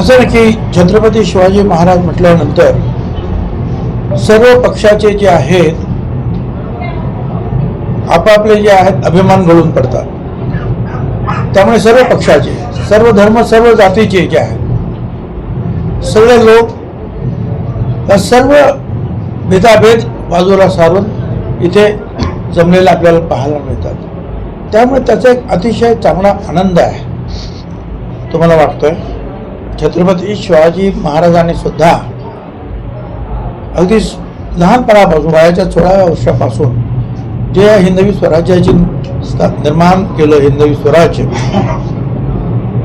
असं नाही की छत्रपती शिवाजी महाराज म्हटल्यानंतर सर्व पक्षाचे जे आहेत आपापले जे आहेत अभिमान गळून पडतात. त्यामुळे सर्व पक्षाचे सर्व धर्म सर्व जातीचे जे आहेत सगळे लोक या सर्व भेदाभेद बाजूला सारून इथे जमलेले आपल्याला पाहायला मिळतात. त्यामुळे त्याचा एक अतिशय चांगला आनंद आहे. तुम्हाला वाटतोय? छत्रपती शिवाजी महाराजांनी सुद्धा अगदी लहानपणापासून वयाच्या सोळाव्या वर्षापासून जे या हिंदवी स्वराज्याची निर्माण केलं हिंदवी स्वराज्य.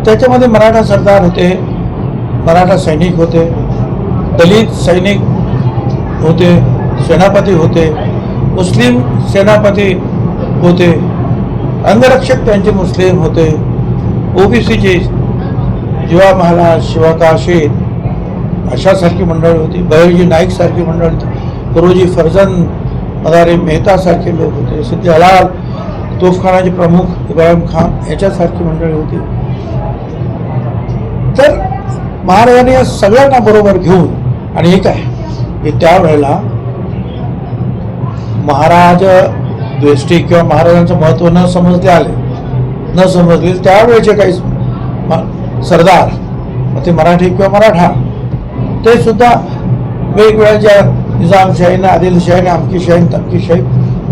त्याच्यामध्ये मराठा सरदार होते मराठा सैनिक होते दलित सैनिक होते सेनापती होते मुस्लिम सेनापती होते अंगरक्षक त्यांचे मुस्लिम होते ओबीसीचे जीवा महाराज शिवाकाशी अशासारखी मंडळी होती बहिरजी नाईक सारखी मंडळी होती गुरुजी फरजन मदारी मेहतासारखे लोक होते सिद्धी हलाल तोफखानाचे प्रमुख इब्राहिम खान याच्यासारखी मंडळी होती. तर महाराजांनी या सगळ्यांना बरोबर घेऊन आणि एक आहे की त्यावेळेला महाराज द्वेष्टी किंवा महाराजांचं महत्त्व न समजले आले न समजले त्यावेळेचे काही सरदार मग ते मराठी किंवा मराठा ते सुद्धा वेगवेगळ्या ज्या निजामशाहीनं आदिलशाहीने आमकीशाही तमकीशाही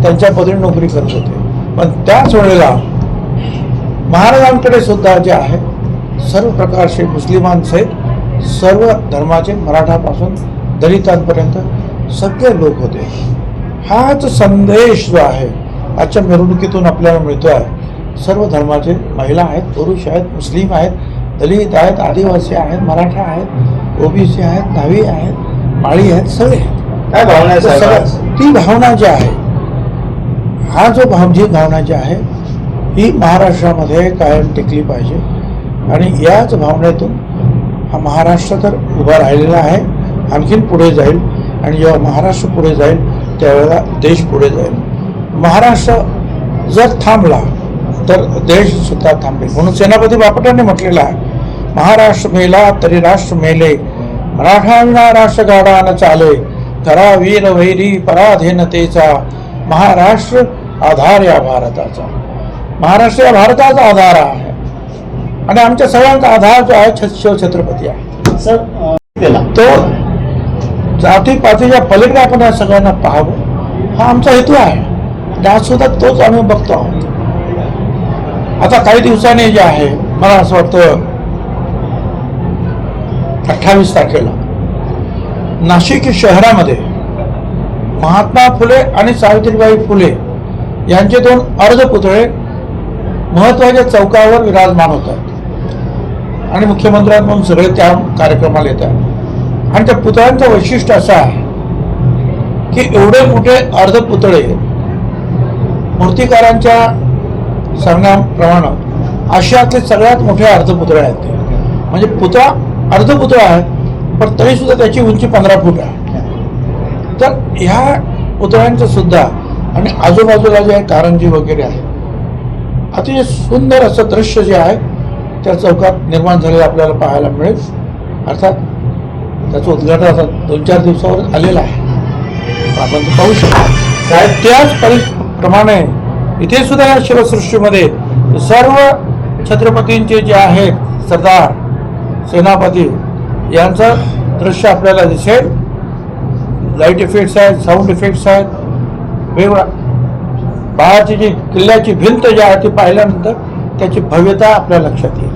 त्यांच्या पदरी नोकरी करत होते. पण त्याच वेळेला महाराजांकडे सुद्धा जे आहे सर्व प्रकारचे मुस्लिमांसहित सर्व धर्माचे मराठापासून दलितांपर्यंत सगळे लोक होते. हाच संदेश जो आहे आजच्या मिरवणुकीतून आपल्याला मिळतो आहे सर्व धर्माचे महिला आहेत पुरुष आहेत मुस्लिम आहेत दलित आहेत आदिवासी आहेत मराठा आहेत ओबीसी आहेत दहावी आहेत माळी आहेत सगळे आहेत. काय भावना आहे ती भावना जी आहे हा जो भाव जी भावना जी आहे ही महाराष्ट्रामध्ये कायम टिकली पाहिजे. आणि याच भावनेतून हा महाराष्ट्र तर उभा राहिलेला आहे आणखीन पुढे जाईल. आणि जेव्हा महाराष्ट्र पुढे जाईल त्यावेळेला देश पुढे जाईल. महाराष्ट्र जर थांबला तर देश सुद्धा थांबेल. म्हणून सेनापती बापटांनी म्हटलेलं आहे महाराष्ट्र मेला तरी राष्ट्र मेले मराठा विना राष्ट्र गाडा न चाले करा वीर वैरी पराधीनतेचा महाराष्ट्र आधार या भारताचा. महाराष्ट्र या भारताचा आधार आहे. आणि आमच्या सगळ्यांचा आधार जो आहे शिवछत्रपती आहे. सर तो जाती पातीच्या पलीकडे आपण या सगळ्यांना पाहावं. हा आमचा हेतू आहे. आणि आज सुद्धा तोच आम्ही बघतो आहोत. आता काही दिवसांनी जे आहे मला असं वाटतं अठ्ठावीस तारखेला नाशिक शहरामध्ये महात्मा फुले आणि सावित्रीबाई फुले यांचे दोन अर्धपुतळे महत्त्वाच्या चौकावर विराजमान होतात. आणि आणि मुख्यमंत्र्यांकडून सगळे त्या कार्यक्रमाला येतात. आणि त्या पुतळ्यांचं वैशिष्ट्य असं आहे की एवढे मोठे अर्धपुतळे मूर्तिकारांच्या सांगण्याप्रमाणे आशियातले सगळ्यात मोठे अर्धपुतळे आहेत ते. म्हणजे पुतळा अर्धपुतळा आहे पण तरीसुद्धा त्याची उंची पंधरा फूट आहे. तर ह्या पुतळ्यांचं सुद्धा आणि आजूबाजूला जे आहे कारंजी वगैरे आहे अतिशय सुंदर असं दृश्य जे आहे त्या चौकात निर्माण झालेलं आपल्याला पाहायला मिळेल. अर्थात त्याचं उद्घाटन आता दोन चार दिवसावर आलेलं आहे. आपण ते पाहू शकतो. साहेब त्याच परिप्रमाणे इथे सुद्धा या शिवसृष्टीमध्ये सर्व छत्रपतींचे जे आहेत सरदार सेनापती यांचं दृश्य आपल्याला दिसेल. लाइट इफेक्ट्स आहेत साऊंड इफेक्ट्स आहेत. वेगळा बाळाची जी किल्ल्याची भिंत जी आहे ती पाहिल्यानंतर त्याची भव्यता आपल्या लक्षात येईल.